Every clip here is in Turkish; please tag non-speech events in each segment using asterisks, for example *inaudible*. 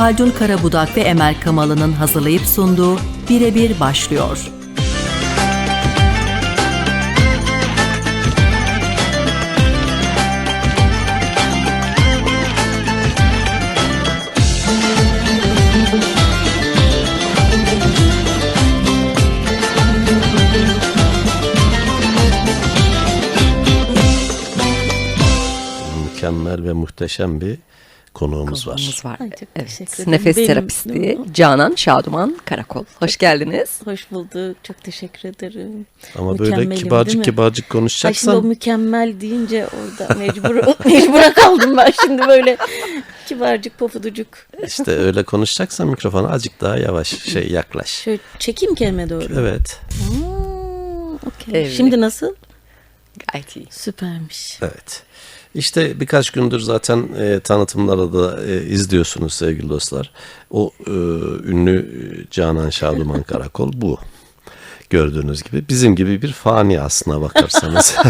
Haldun Karabudak ve Emel Kamalı'nın hazırlayıp sunduğu Birebir başlıyor. mükemmel ve muhteşem bir konuğumuz var. Konuğumuz var. Ay, çok evet. Nefes Benim- terapisti Canan Şaduman Karakol. Hoş geldiniz. Hoş bulduk. Çok teşekkür ederim. Ama böyle Mükemmelim, değil kibarcık kibarcık Ay şimdi o konuşacaksan mükemmel deyince orada mecbur *laughs* mecbura kaldım ben şimdi böyle kibarcık pofuducuk. işte öyle konuşacaksan mikrofona azıcık daha yavaş şey yaklaş. Şöyle çekeyim kelime doğru. Evet. Hmm, okey. Evet. Şimdi nasıl? Gayet iyi. Süpermiş. Evet. İşte birkaç gündür zaten e, tanıtımlarda da e, izliyorsunuz sevgili dostlar. O e, ünlü e, Canan Şaduman Karakol bu. Gördüğünüz gibi bizim gibi bir fani aslına bakarsanız. *laughs*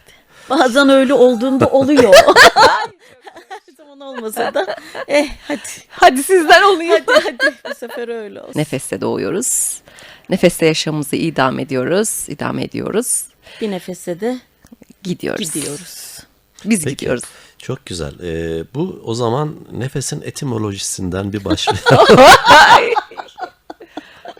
*laughs* Bazen öyle olduğunda oluyor. *laughs* Her zaman olmasa da eh hadi. Hadi sizden olayım. Hadi hadi bu sefer öyle olsun. Nefeste doğuyoruz. Nefeste yaşamımızı idame ediyoruz. idame ediyoruz. Bir nefese de Gidiyoruz. gidiyoruz. Biz Peki. gidiyoruz. Çok güzel. E, bu o zaman nefesin etimolojisinden bir başlayalım. *laughs*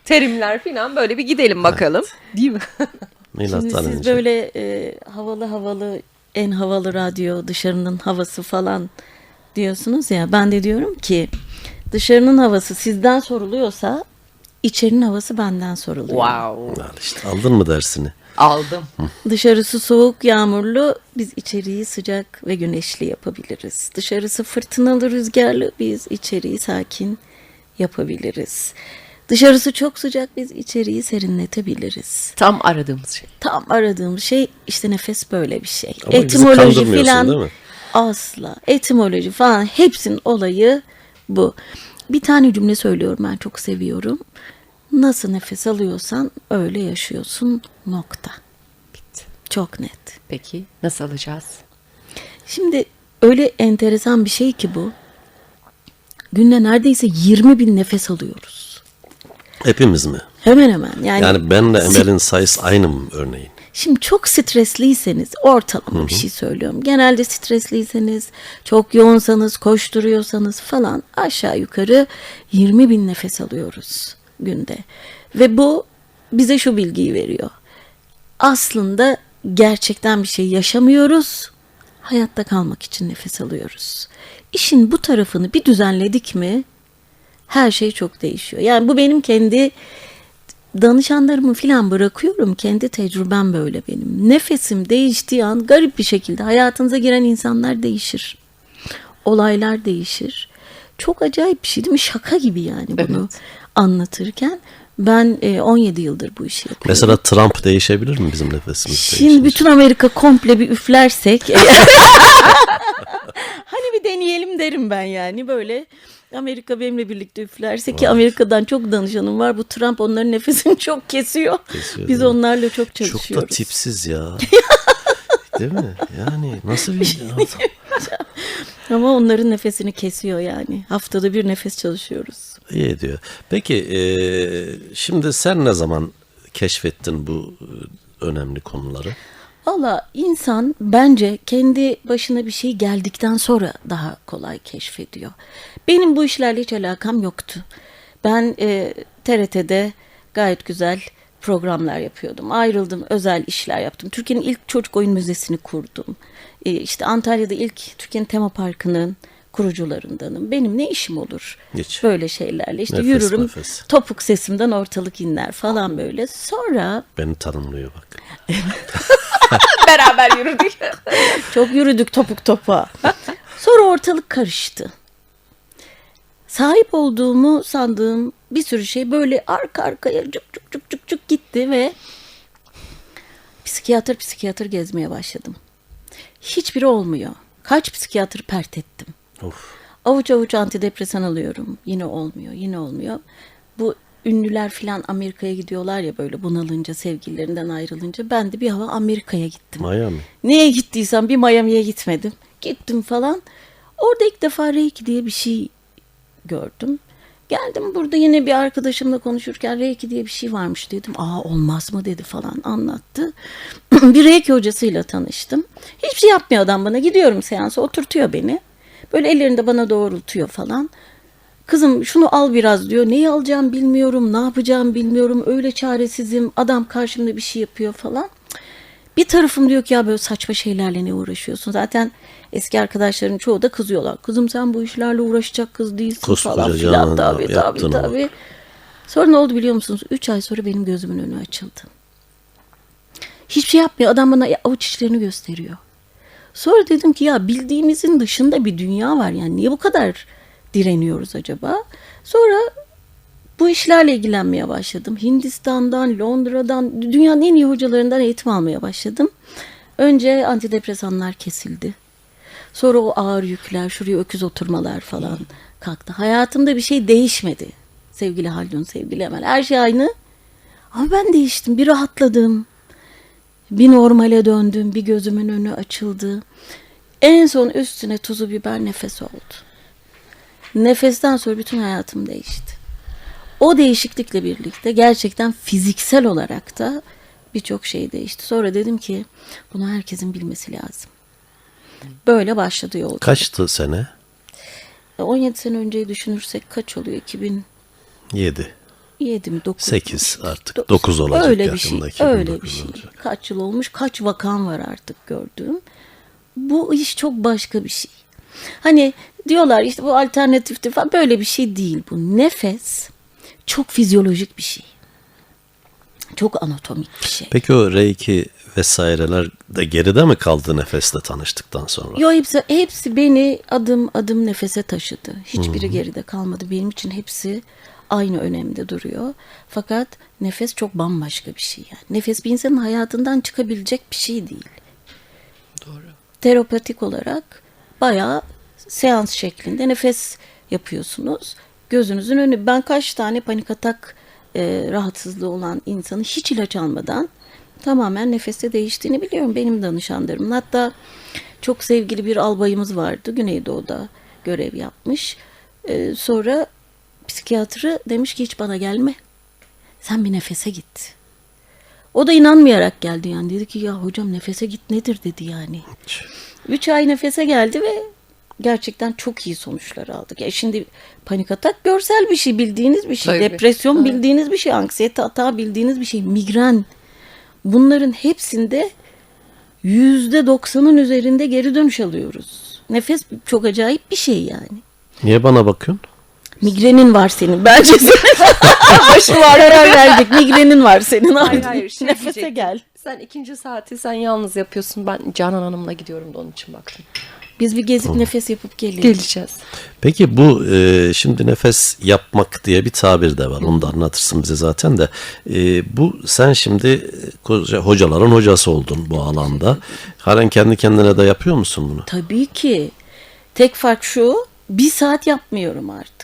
Terimler falan böyle bir gidelim bakalım. Değil mi? Şimdi Milattan siz önce. böyle e, havalı havalı en havalı radyo dışarının havası falan diyorsunuz ya ben de diyorum ki dışarının havası sizden soruluyorsa içerinin havası benden soruluyor. wow. Al işte, aldın mı dersini? Aldım. Dışarısı soğuk yağmurlu biz içeriği sıcak ve güneşli yapabiliriz. Dışarısı fırtınalı rüzgarlı biz içeriği sakin yapabiliriz. Dışarısı çok sıcak biz içeriği serinletebiliriz. Tam aradığımız şey. Tam aradığım şey işte nefes böyle bir şey. Ama Etimoloji filan değil mi? asla. Etimoloji falan hepsinin olayı bu. Bir tane cümle söylüyorum ben çok seviyorum. Nasıl nefes alıyorsan öyle yaşıyorsun nokta. Bitti. Çok net. Peki nasıl alacağız? Şimdi öyle enteresan bir şey ki bu. Günde neredeyse 20 bin nefes alıyoruz. Hepimiz mi? Hemen hemen. Yani, Yani benle Emel'in sayısı aynı mı örneğin? Şimdi çok stresliyseniz ortalama bir şey söylüyorum. Genelde stresliyseniz, çok yoğunsanız, koşturuyorsanız falan aşağı yukarı 20 bin nefes alıyoruz günde. Ve bu bize şu bilgiyi veriyor. Aslında gerçekten bir şey yaşamıyoruz. Hayatta kalmak için nefes alıyoruz. İşin bu tarafını bir düzenledik mi her şey çok değişiyor. Yani bu benim kendi danışanlarımı filan bırakıyorum. Kendi tecrübem böyle benim. Nefesim değiştiği an garip bir şekilde hayatınıza giren insanlar değişir. Olaylar değişir. Çok acayip bir şey değil mi? Şaka gibi yani bunu Evet. Anlatırken. Ben e, 17 yıldır bu işi yapıyorum. Mesela Trump değişebilir mi bizim nefesimiz Şimdi değişince? bütün Amerika komple bir üflersek *laughs* hani bir deneyelim derim ben yani böyle Amerika benimle birlikte üflerse ki Amerika'dan çok danışanım var. Bu Trump onların nefesini *laughs* çok kesiyor. Kesiyor, Biz onlarla çok Çok çalışıyoruz. da tipsiz ya. *laughs* Değil mi? Yani nasıl bir şey Ama onların nefesini kesiyor yani. Haftada bir nefes çalışıyoruz. İyi ediyor. Peki e, şimdi sen ne zaman keşfettin bu önemli konuları? Valla insan bence kendi başına bir şey geldikten sonra daha kolay keşfediyor. Benim bu işlerle hiç alakam yoktu. Ben e, TRT'de gayet güzel programlar yapıyordum. Ayrıldım, özel işler yaptım. Türkiye'nin ilk çocuk oyun müzesini kurdum. E, işte Antalya'da ilk Türkiye'nin tema parkının kurucularındanım. Benim ne işim olur Hiç. böyle şeylerle? İşte Nefes yürürüm, nefes. topuk sesimden ortalık inler falan böyle. Sonra Beni tanımlıyor bak. *laughs* Beraber yürüdük. *laughs* Çok yürüdük topuk topa. Sonra ortalık karıştı. Sahip olduğumu sandığım bir sürü şey böyle arka arkaya cuk cuk cuk cuk cuk gitti ve psikiyatr psikiyatr gezmeye başladım. Hiçbiri olmuyor. Kaç psikiyatr pert ettim. Of. Avuç avuç antidepresan alıyorum. Yine olmuyor, yine olmuyor. Bu ünlüler filan Amerika'ya gidiyorlar ya böyle bunalınca, sevgililerinden ayrılınca. Ben de bir hava Amerika'ya gittim. Miami. Neye gittiysem bir Miami'ye gitmedim. Gittim falan. Orada ilk defa Reiki diye bir şey gördüm. Geldim burada yine bir arkadaşımla konuşurken Reiki diye bir şey varmış dedim. Aa olmaz mı dedi falan anlattı. *clears throat* bir Reiki hocasıyla tanıştım. Hiçbir şey yapmıyor adam bana. Gidiyorum seansa oturtuyor beni. Böyle ellerinde bana doğrultuyor falan. Kızım şunu al biraz diyor. Neyi alacağım bilmiyorum, ne yapacağım bilmiyorum. Öyle çaresizim. Adam karşımda bir şey yapıyor falan. Bir tarafım diyor ki ya böyle saçma şeylerle ne uğraşıyorsun? Zaten eski arkadaşların çoğu da kızıyorlar. Kızım sen bu işlerle uğraşacak kız değilsin Koskoca falan filan. Tabii tabii yaptığına bak. tabii. Sonra ne oldu biliyor musunuz? Üç ay sonra benim gözümün önü açıldı. Hiçbir şey yapmıyor. Adam bana avuç içlerini gösteriyor. Sonra dedim ki ya bildiğimizin dışında bir dünya var. Yani niye bu kadar direniyoruz acaba? Sonra bu işlerle ilgilenmeye başladım. Hindistan'dan, Londra'dan, dünyanın en iyi hocalarından eğitim almaya başladım. Önce antidepresanlar kesildi. Sonra o ağır yükler, şuraya öküz oturmalar falan kalktı. Hayatımda bir şey değişmedi. Sevgili Haldun, sevgili Emel. Her şey aynı. Ama ben değiştim. Bir rahatladım. Bir normale döndüm. Bir gözümün önü açıldı. En son üstüne tuzu biber nefes oldu. Nefesten sonra bütün hayatım değişti. O değişiklikle birlikte gerçekten fiziksel olarak da birçok şey değişti. Sonra dedim ki bunu herkesin bilmesi lazım. Böyle başladı yolculuk. Kaçtı sene? 17 sene önceyi düşünürsek kaç oluyor? 2007 7. mi? 9 8 artık. 9 olacak Öyle bir şey. Öyle 2009 bir şey. olacak. Kaç yıl olmuş? Kaç vakan var artık gördüğüm. Bu iş çok başka bir şey. Hani diyorlar işte bu alternatiftir falan böyle bir şey değil bu. Nefes çok fizyolojik bir şey. Çok anatomik bir şey. Peki o Reiki vesaireler de geride mi kaldı nefesle tanıştıktan sonra? Yo hepsi, hepsi beni adım adım nefese taşıdı. Hiçbiri geride kalmadı. Benim için hepsi aynı önemde duruyor. Fakat nefes çok bambaşka bir şey yani. Nefes bir insanın hayatından çıkabilecek bir şey değil. Doğru. Terapatik olarak bayağı seans şeklinde nefes yapıyorsunuz. Gözünüzün önü. Ben kaç tane panik atak e, rahatsızlığı olan insanı hiç ilaç almadan tamamen nefeste değiştiğini biliyorum benim danışanlarımın. Hatta çok sevgili bir albayımız vardı. Güneydoğu'da görev yapmış. E, sonra psikiyatrı demiş ki hiç bana gelme. Sen bir nefese git. O da inanmayarak geldi yani. Dedi ki ya hocam nefese git nedir dedi yani. Üç ay nefese geldi ve gerçekten çok iyi sonuçlar aldık. Ya şimdi panik atak görsel bir şey bildiğiniz bir şey. Tabii. Depresyon bildiğiniz bir şey. Anksiyete atağı bildiğiniz bir şey. Migren. Bunların hepsinde yüzde doksanın üzerinde geri dönüş alıyoruz. Nefes çok acayip bir şey yani. Niye bana bakıyorsun? Migrenin var senin. Bence senin. *laughs* Başı var. Karar verdik. Migrenin var senin. Hayır hayır. Şey Nefese diyecektim. gel. Sen ikinci saati sen yalnız yapıyorsun. Ben Canan Hanım'la gidiyorum da onun için baktım. Biz bir gezip nefes yapıp. Geleceğiz. Peki bu e, şimdi nefes yapmak diye bir tabir de var. Onu da anlatırsın bize zaten de. E, bu sen şimdi e, koca- hocaların hocası oldun bu alanda. Halen kendi kendine de yapıyor musun bunu? Tabii ki. Tek fark şu. Bir saat yapmıyorum artık.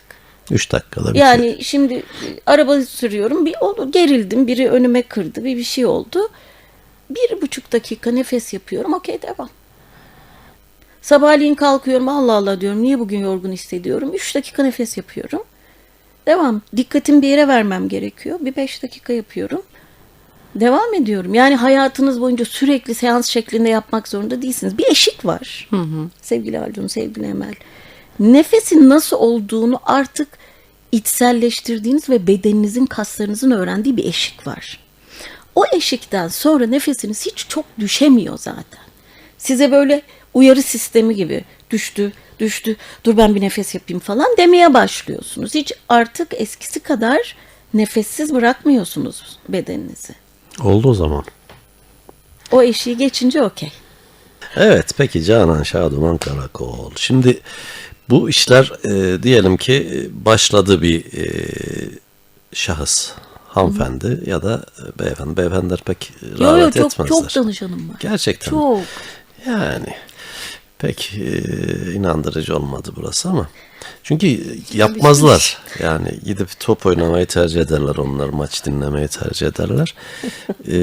3 dakikada bitiyor. Yani şimdi e, araba sürüyorum. Bir oldu, gerildim. Biri önüme kırdı. Bir bir şey oldu. Bir buçuk dakika nefes yapıyorum. Okey devam. Sabahleyin kalkıyorum. Allah Allah diyorum. Niye bugün yorgun hissediyorum? Üç dakika nefes yapıyorum. Devam. Dikkatimi bir yere vermem gerekiyor. Bir beş dakika yapıyorum. Devam ediyorum. Yani hayatınız boyunca sürekli seans şeklinde yapmak zorunda değilsiniz. Bir eşik var. Sevgili Haldun, sevgili Emel. Nefesin nasıl olduğunu artık içselleştirdiğiniz ve bedeninizin, kaslarınızın öğrendiği bir eşik var. O eşikten sonra nefesiniz hiç çok düşemiyor zaten. Size böyle uyarı sistemi gibi düştü, düştü, dur ben bir nefes yapayım falan demeye başlıyorsunuz. Hiç artık eskisi kadar nefessiz bırakmıyorsunuz bedeninizi. Oldu o zaman. O eşiği geçince okey. Evet peki Canan Şaduman Karakol. Şimdi bu işler e, diyelim ki e, başladı bir e, şahıs hanımefendi ya da e, beyefendi. Beyefendiler pek Yo yo çok etmezler. çok danışanım var. Gerçekten. Çok. Yani pek e, inandırıcı olmadı burası ama. Çünkü yapmazlar. *laughs* Yani gidip top oynamayı tercih ederler onlar. Maç dinlemeyi tercih ederler. *laughs* E,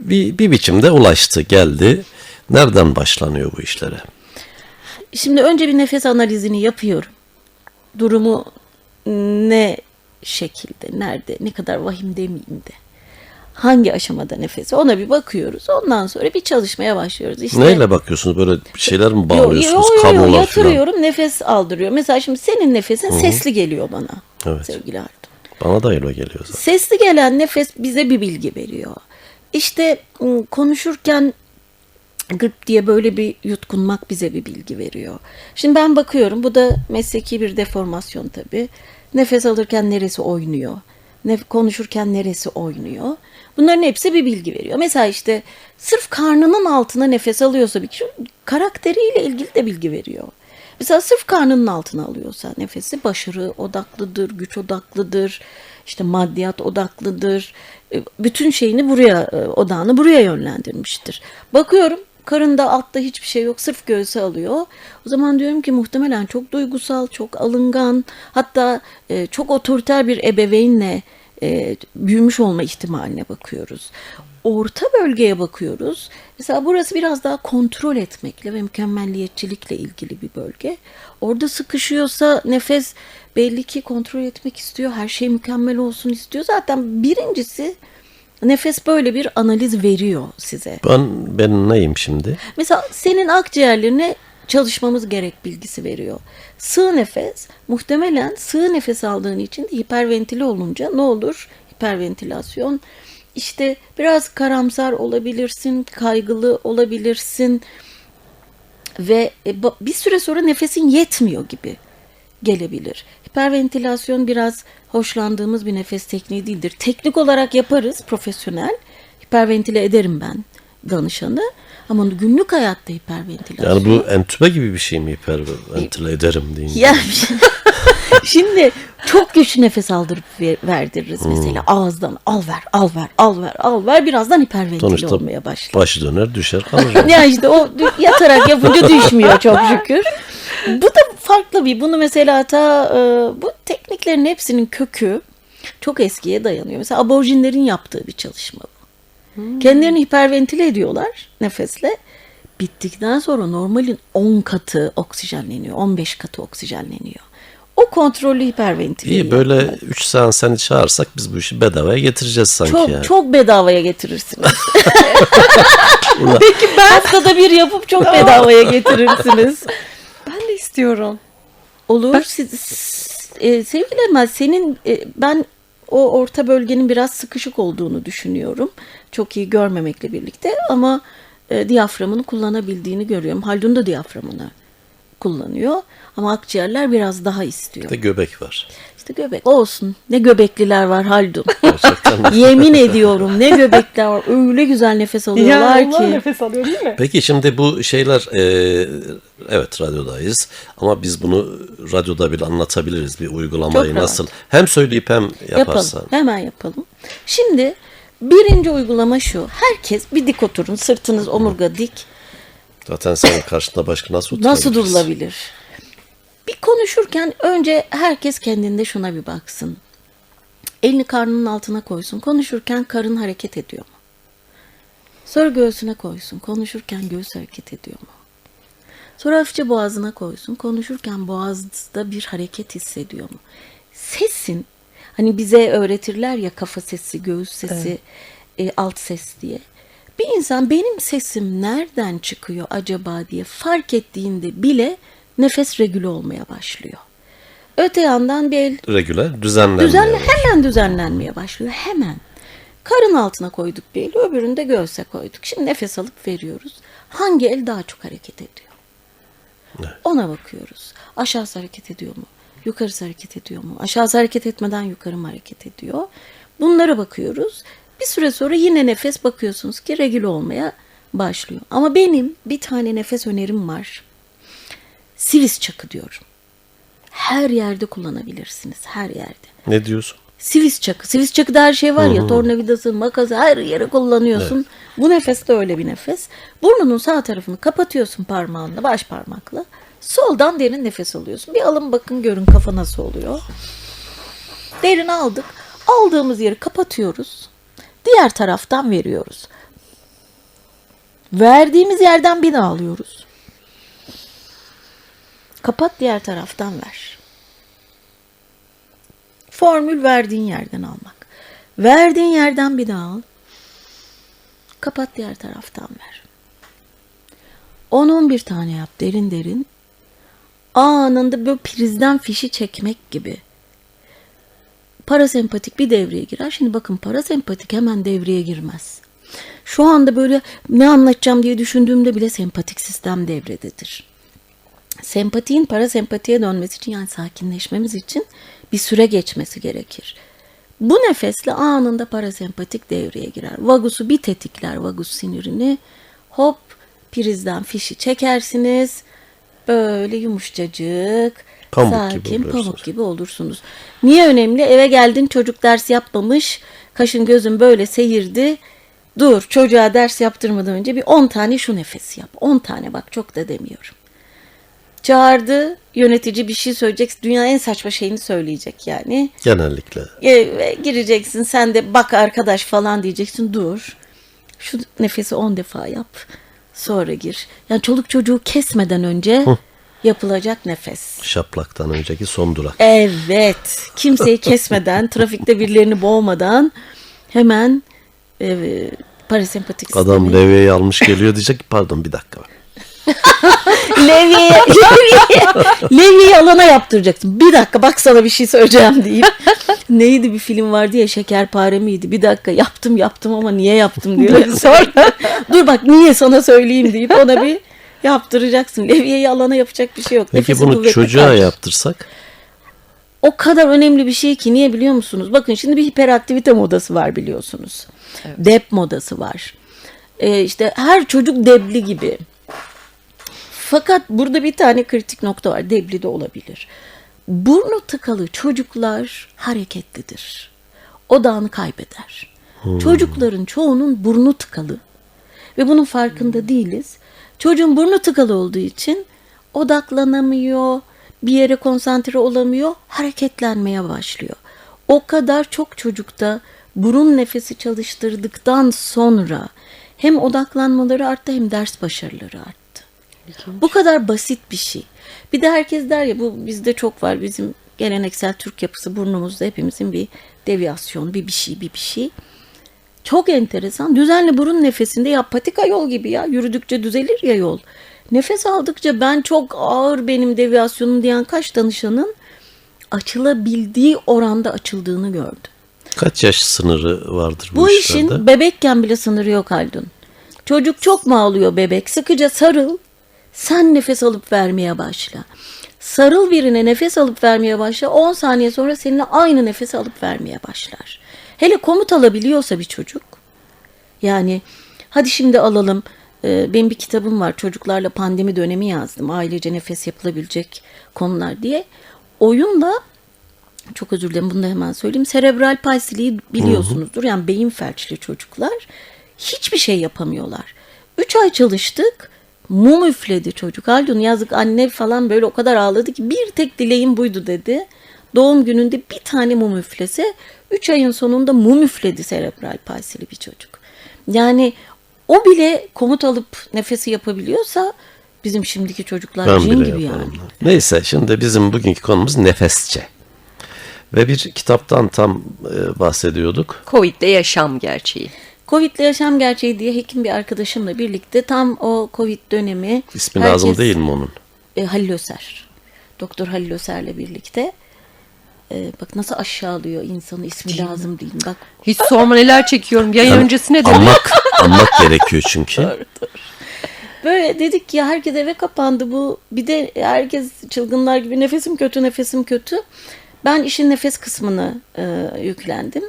bir, bir biçimde ulaştı geldi. Nereden başlanıyor bu işlere? Şimdi önce bir nefes analizini yapıyorum. durumu ne şekilde, nerede, ne kadar vahim demeyeyim de. Hangi aşamada nefesi ona bir bakıyoruz. Ondan sonra bir çalışmaya başlıyoruz. İşte, Neyle bakıyorsunuz? Böyle şeyler mi Yo, bağlıyorsunuz? yo, yo, yo, falan. yatırıyorum nefes aldırıyor. Mesela şimdi senin nefesin sesli geliyor bana. Evet. Sevgili Arda. Bana da öyle geliyor zaten. Sesli gelen nefes bize bir bilgi veriyor. İşte ım, konuşurken gıp diye böyle bir yutkunmak bize bir bilgi veriyor. Şimdi ben bakıyorum bu da mesleki bir deformasyon tabii. Nefes alırken neresi oynuyor? Nef- konuşurken neresi oynuyor? Bunların hepsi bir bilgi veriyor. Mesela işte sırf karnının altına nefes alıyorsa bir kişi karakteriyle ilgili de bilgi veriyor. Mesela sırf karnının altına alıyorsa nefesi başarı odaklıdır, güç odaklıdır, işte maddiyat odaklıdır. E, Bütün şeyini buraya, e, odağını buraya yönlendirmiştir. Bakıyorum karında altta hiçbir şey yok sırf göğsü alıyor. O zaman diyorum ki muhtemelen çok duygusal, çok alıngan hatta e, çok otoriter bir ebeveynle e, büyümüş olma ihtimaline bakıyoruz. Orta bölgeye bakıyoruz. Mesela burası biraz daha kontrol etmekle ve mükemmelliyetçilikle ilgili bir bölge. Orada sıkışıyorsa nefes belli ki kontrol etmek istiyor. Her şey mükemmel olsun istiyor. Zaten birincisi nefes böyle bir analiz veriyor size. Ben, ben neyim şimdi? Mesela senin akciğerlerine çalışmamız gerek bilgisi veriyor. Sığ nefes muhtemelen sığ nefes aldığın için de hiperventile olunca ne olur? Hiperventilasyon. İşte biraz karamsar olabilirsin, kaygılı olabilirsin ve e, bir süre sonra nefesin yetmiyor gibi gelebilir. Hiperventilasyon biraz hoşlandığımız bir nefes tekniği değildir. Teknik olarak yaparız profesyonel. Hiperventile ederim ben danışanı. Ama günlük hayatta hiperventilasyon. Yani bu entübe gibi bir şey mi hiperventile ederim deyince? Ya *laughs* şimdi çok güçlü nefes aldırıp ver- verdiririz mesela ağızdan al ver al ver al ver al ver birazdan hiperventile Sonuçta olmaya başlar. başı döner düşer kalır. *laughs* Ya işte o yatarak yapınca düşmüyor çok şükür. Bu da farklı bir. Bunu mesela ta e, bu tekniklerin hepsinin kökü çok eskiye dayanıyor. Mesela aborjinlerin yaptığı bir çalışma bu. Kendilerini hiperventile ediyorlar nefesle. Bittikten sonra normalin 10 katı oksijenleniyor. 15 katı oksijenleniyor. O kontrollü hiperventile. İyi böyle 3 seans seni çağırsak biz bu işi bedavaya getireceğiz sanki çok yani. çok bedavaya getirirsiniz. *laughs* Peki ben haftada bir yapıp çok bedavaya getirirsiniz. İstiyorum. Olur. Siz, e, sevgili Emel senin e, ben o orta bölgenin biraz sıkışık olduğunu düşünüyorum. Çok iyi görmemekle birlikte ama e, diyaframını kullanabildiğini görüyorum. Haldun da diyaframını kullanıyor ama akciğerler biraz daha istiyor. Bir de göbek var. İşte göbek olsun. Ne göbekliler var Haldun. *laughs* Yemin ediyorum ne göbekler var. Öyle güzel nefes alıyorlar ki. nefes alıyor değil mi? Peki şimdi bu şeyler e, evet radyodayız ama biz bunu radyoda bile anlatabiliriz bir uygulamayı Çok rahat. nasıl hem söyleyip hem yaparsan. Yapalım. Hemen yapalım. Şimdi birinci uygulama şu. Herkes bir dik oturun. Sırtınız omurga dik. Zaten senin karşında başka nasıl Nasıl oturabiliriz? durulabilir? Bir konuşurken önce herkes kendinde şuna bir baksın. Elini karnının altına koysun. Konuşurken karın hareket ediyor mu? Sonra göğsüne koysun. Konuşurken göğüs hareket ediyor mu? Sonra hafifçe boğazına koysun. Konuşurken boğazda bir hareket hissediyor mu? Sesin hani bize öğretirler ya kafa sesi, göğüs sesi, e, alt ses diye. Bir insan benim sesim nereden çıkıyor acaba diye fark ettiğinde bile nefes regüle olmaya başlıyor. Öte yandan bir el Regüler düzenlenmeye düzenle, başlıyor. hemen düzenlenmeye başlıyor. Hemen. Karın altına koyduk bir eli, öbürünü de göğse koyduk. Şimdi nefes alıp veriyoruz. Hangi el daha çok hareket ediyor? Ona bakıyoruz. Aşağısı hareket ediyor mu? Yukarısı hareket ediyor mu? Aşağısı hareket etmeden yukarı mı hareket ediyor? Bunlara bakıyoruz. Bir süre sonra yine nefes bakıyorsunuz ki regüle olmaya başlıyor. Ama benim bir tane nefes önerim var. Sivis çakı diyorum. Her yerde kullanabilirsiniz. Her yerde. Ne diyorsun? Sivis çakı. Sivis çakıda her şey var ya tornavidası, makası her yere kullanıyorsun. Bu nefes de öyle bir nefes. Burnunun sağ tarafını kapatıyorsun parmağınla, baş parmakla. Soldan derin nefes alıyorsun. Bir alın bakın görün kafa nasıl oluyor. Derin aldık. Aldığımız yeri kapatıyoruz. Diğer taraftan veriyoruz. Verdiğimiz yerden bir daha alıyoruz. Kapat diğer taraftan ver. Formül verdiğin yerden almak. Verdiğin yerden bir daha al. Kapat diğer taraftan ver. 10-11 tane yap derin derin. Anında böyle prizden fişi çekmek gibi. Parasempatik bir devreye girer. Şimdi bakın parasempatik hemen devreye girmez. Şu anda böyle ne anlatacağım diye düşündüğümde bile sempatik sistem devrededir. Sempatiğin parasempatiye dönmesi için yani sakinleşmemiz için bir süre geçmesi gerekir. Bu nefesle anında parasempatik devreye girer. Vagusu bir tetikler vagus sinirini. Hop prizden fişi çekersiniz. Böyle yumuşacık, Pamuk gibi sakin, oluyorsunuz. pamuk gibi olursunuz. Niye önemli? Eve geldin çocuk ders yapmamış. Kaşın gözün böyle seyirdi. Dur çocuğa ders yaptırmadan önce bir 10 tane şu nefesi yap. 10 tane bak çok da demiyorum. Çağırdı yönetici bir şey söyleyecek. Dünyanın en saçma şeyini söyleyecek yani. Genellikle. E, gireceksin sen de bak arkadaş falan diyeceksin dur. Şu nefesi 10 defa yap. Sonra gir. Yani çoluk çocuğu kesmeden önce yapılacak nefes. Şaplaktan önceki son durak. Evet. Kimseyi kesmeden, *laughs* trafikte birilerini boğmadan hemen e, parasempatik Adam sistemi. levyeyi almış geliyor diyecek ki pardon bir dakika. Levye'ye, Levye'ye, Levye'yi alana yaptıracaksın. Bir dakika bak sana bir şey söyleyeceğim deyip. Neydi bir film vardı ya Şekerpare miydi? Bir dakika yaptım yaptım ama niye yaptım diyor. *laughs* Sonra dur bak niye sana söyleyeyim deyip ona bir yaptıracaksın. Levye'yi alana yapacak bir şey yok. Peki Nefesi bunu çocuğa karşı. yaptırsak? O kadar önemli bir şey ki niye biliyor musunuz? Bakın şimdi bir hiperaktivite modası var biliyorsunuz. Dep modası var. Ee, işte her çocuk debli gibi. Fakat burada bir tane kritik nokta var. Debli de olabilir. Burnu tıkalı çocuklar hareketlidir. Odağını kaybeder. Çocukların çoğunun burnu tıkalı. Ve bunun farkında değiliz. Çocuğun burnu tıkalı olduğu için odaklanamıyor, bir yere konsantre olamıyor, hareketlenmeye başlıyor. O kadar çok çocukta burun nefesi çalıştırdıktan sonra hem odaklanmaları arttı hem ders başarıları arttı. Bu kadar basit bir şey. Bir de herkes der ya bu bizde çok var. Bizim geleneksel Türk yapısı burnumuzda hepimizin bir deviyasyon, bir bir şey, bir bir şey. Çok enteresan. Düzenli burun nefesinde ya patika yol gibi ya. Yürüdükçe düzelir ya yol. Nefes aldıkça ben çok ağır benim deviyasyonum diyen kaç danışanın açılabildiği oranda açıldığını gördüm. Kaç yaş sınırı vardır bu, Bu işlerde? işin bebekken bile sınırı yok Haldun. Çocuk çok mu ağlıyor bebek? Sıkıca sarıl. Sen nefes alıp vermeye başla. Sarıl birine nefes alıp vermeye başla. 10 saniye sonra seninle aynı nefes alıp vermeye başlar. Hele komut alabiliyorsa bir çocuk. Yani hadi şimdi alalım. Ee, benim bir kitabım var. Çocuklarla pandemi dönemi yazdım. Ailece nefes yapılabilecek konular diye. Oyunla çok özür dilerim bunu da hemen söyleyeyim. Serebral palsiliği biliyorsunuzdur. Yani beyin felçli çocuklar hiçbir şey yapamıyorlar. Üç ay çalıştık. Mum üfledi çocuk. Haldun yazık anne falan böyle o kadar ağladı ki bir tek dileğim buydu dedi. Doğum gününde bir tane mum üflese üç ayın sonunda mum üfledi serebral palsili bir çocuk. Yani o bile komut alıp nefesi yapabiliyorsa bizim şimdiki çocuklar Ben cin gibi yani. Neyse şimdi bizim bugünkü konumuz nefesçe. Ve bir kitaptan tam e, bahsediyorduk. Covid'de yaşam gerçeği. Covid'le yaşam gerçeği diye hekim bir arkadaşımla birlikte tam o Covid dönemi İsmi herkes- lazım değil mi onun? E, Halil Öser. Doktor Halil Öser'le birlikte. E, bak nasıl aşağılıyor insanı ismi lazım değil. Bak Hiç sorma neler çekiyorum. Yayın Yani öncesine de. Anmak, *laughs* anmak gerekiyor çünkü. böyle dedik ki herkes eve kapandı bu. Bir de herkes çılgınlar gibi nefesim kötü nefesim kötü. Ben işin nefes kısmını e, yüklendim.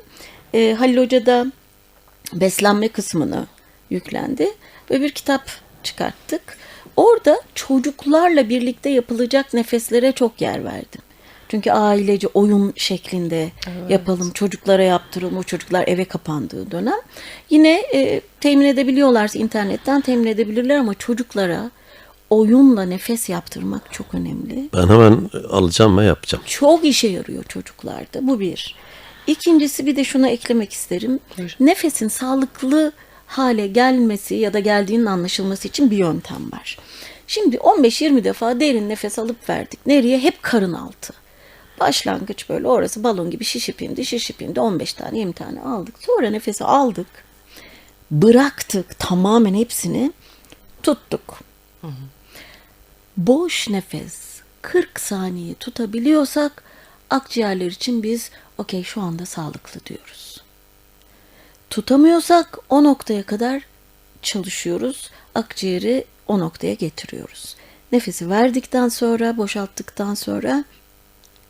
E, Halil Hoca da beslenme kısmını yüklendi ve bir kitap çıkarttık. Orada çocuklarla birlikte yapılacak nefeslere çok yer verdim. Çünkü ailece oyun şeklinde yapalım, çocuklara yaptıralım. O çocuklar eve kapandığı dönem. Yine e, temin edebiliyorlarsa internetten temin edebilirler ama çocuklara oyunla nefes yaptırmak çok önemli Ben hemen alacağım ve yapacağım. çok işe yarıyor çocuklarda. Bu bir. İkincisi bir de şuna eklemek isterim. Nefesin sağlıklı hale gelmesi ya da geldiğinin anlaşılması için bir yöntem var. Şimdi 15-20 defa derin nefes alıp verdik. Nereye? Hep karın altı. Başlangıç böyle orası balon gibi şişip indi şişip indi 15 tane 20 tane aldık. Sonra nefesi aldık. Bıraktık tamamen hepsini tuttuk. Boş nefes 40 saniye tutabiliyorsak akciğerler için biz okey şu anda sağlıklı diyoruz. Tutamıyorsak o noktaya kadar çalışıyoruz. Akciğeri o noktaya getiriyoruz. Nefesi verdikten sonra, boşalttıktan sonra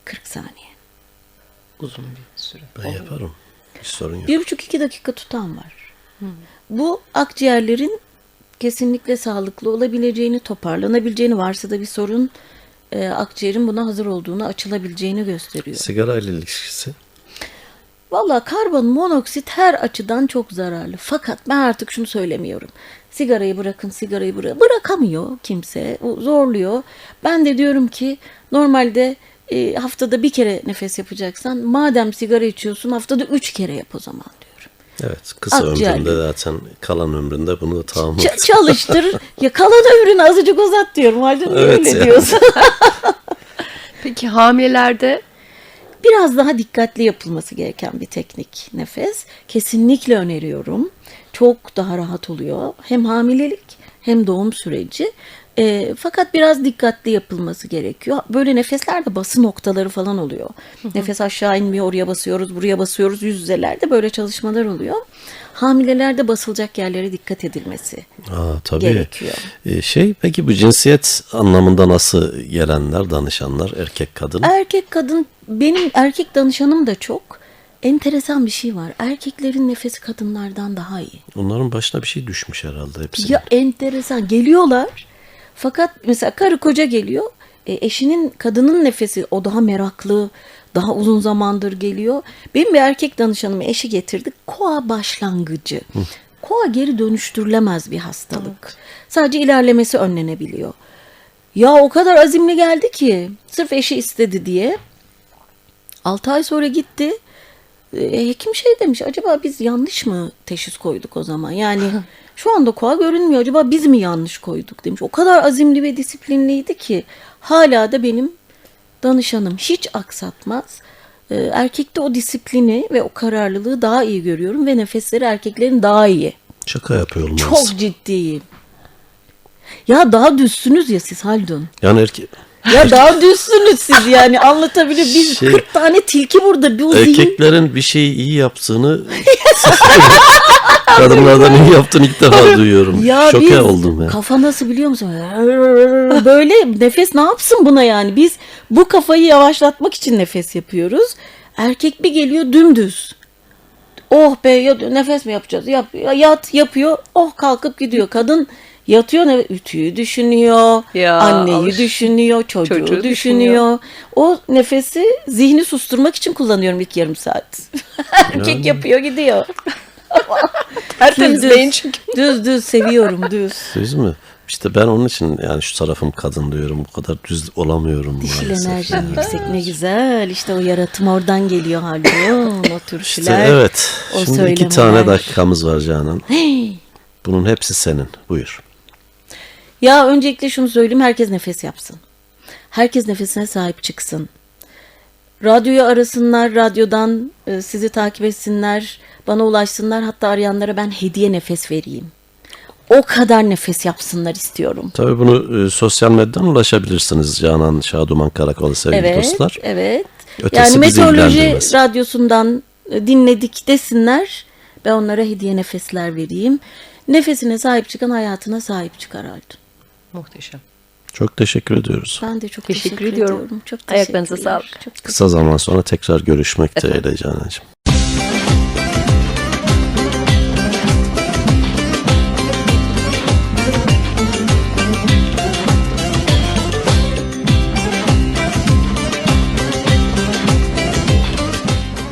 40 saniye. Uzun bir süre. Ben yaparım. Hiç sorun yok. Bir buçuk iki dakika tutan var. Bu akciğerlerin kesinlikle sağlıklı olabileceğini, toparlanabileceğini, varsa da bir sorun e, akciğerin buna hazır olduğunu, açılabileceğini gösteriyor. Sigara ile ilişkisi. Valla karbon monoksit her açıdan çok zararlı. Fakat ben artık şunu söylemiyorum. Sigarayı bırakın, sigarayı bırak. Bırakamıyor kimse. O zorluyor. Ben de diyorum ki normalde e, haftada bir kere nefes yapacaksan madem sigara içiyorsun haftada üç kere yap o zaman diyorum. Evet. Kısa Akciğer. ömründe zaten kalan ömründe bunu tamam. Ç- çalıştır. ya kalan ömrünü azıcık uzat diyorum. Halde Evet öyle ya. diyorsun? *laughs* Peki hamilelerde Biraz daha dikkatli yapılması gereken bir teknik nefes. Kesinlikle öneriyorum. Çok daha rahat oluyor. Hem hamilelik hem doğum süreci. E, fakat biraz dikkatli yapılması gerekiyor. Böyle nefeslerde bası noktaları falan oluyor. Nefes aşağı inmiyor, oraya basıyoruz, buraya basıyoruz. Yüz yüzelerde böyle çalışmalar oluyor. Hamilelerde basılacak yerlere dikkat edilmesi. Aa, tabii. Gerekiyor. Ee, şey peki bu cinsiyet anlamında nasıl gelenler, danışanlar, erkek kadın? Erkek kadın benim erkek danışanım da çok enteresan bir şey var. Erkeklerin nefesi kadınlardan daha iyi. Onların başına bir şey düşmüş herhalde hepsi. Ya enteresan geliyorlar. Fakat mesela karı koca geliyor. E, eşinin kadının nefesi o daha meraklı, daha uzun zamandır geliyor. Benim bir erkek danışanımı eşi getirdi. Koa başlangıcı. Koa geri dönüştürülemez bir hastalık. Sadece ilerlemesi önlenebiliyor. Ya o kadar azimli geldi ki sırf eşi istedi diye 6 ay sonra gitti. E, hekim şey demiş acaba biz yanlış mı teşhis koyduk o zaman? Yani *laughs* şu anda koa görünmüyor acaba biz mi yanlış koyduk demiş. O kadar azimli ve disiplinliydi ki hala da benim danışanım hiç aksatmaz. E, erkekte o disiplini ve o kararlılığı daha iyi görüyorum ve nefesleri erkeklerin daha iyi. Şaka yapıyor olmaz. Çok ciddiyim. Ya daha düzsünüz ya siz Haldun. Yani erkek, Ya daha düzsünüz siz yani anlatabiliyor. Biz Şey- 40 tane tilki burada. Bu zihin erkeklerin bir şeyi iyi yaptığını *laughs* kadınlardan iyi yaptığını ilk defa *laughs* duyuyorum. Ya Şoke biz oldum ya. kafa nasıl biliyor musun? *laughs* Böyle nefes ne yapsın buna yani? Biz bu kafayı yavaşlatmak için nefes yapıyoruz. Erkek bir geliyor dümdüz. Oh be ya nefes mi yapacağız? Yap, yat yapıyor. Oh kalkıp gidiyor. Kadın yatıyor ne ütüyü düşünüyor. Ya, anneyi alış- düşünüyor. Çocuğu, çocuğu düşünüyor. düşünüyor. O nefesi zihni susturmak için kullanıyorum ilk yarım saat. *laughs* Erkek yapıyor gidiyor. Tertemiz Düz, beyin çünkü. Düz düz seviyorum düz. Düz mü? İşte ben onun için yani şu tarafım kadın diyorum. Bu kadar düz olamıyorum Dişil maalesef. enerjin yani. yüksek ne güzel. İşte o yaratım oradan geliyor Haldun. O İşte türküler. evet. o Şimdi iki söylemeler. tane dakikamız var Canan. Hey! *gasps* Bunun hepsi senin. Buyur. Ya öncelikle şunu söyleyeyim. Herkes nefes yapsın. Herkes nefesine sahip çıksın. Radyoyu arasınlar. Radyodan e, sizi takip etsinler. Bana ulaşsınlar. Hatta arayanlara ben hediye nefes vereyim. O kadar nefes yapsınlar istiyorum. Tabii bunu e, sosyal medyadan ulaşabilirsiniz Canan Şaduman Karakolu sevgili Evet, dostlar. evet. Ötesi yani meteoroloji radyosundan e, dinledik desinler. Ben onlara hediye nefesler vereyim. Nefesine sahip çıkan hayatına sahip çıkar Haldun. Muhteşem. Çok teşekkür ediyoruz. Ben de çok Teşekkür teşekkür, ediyorum. ediyorum. Çok Ayaklarınıza sağlık. Çok Kısa zaman sonra tekrar görüşmek dileğiyle Canancığım.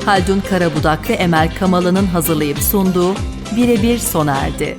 Haldun Karabudak ve Emel Kamalı'nın hazırlayıp sunduğu Birebir sona erdi.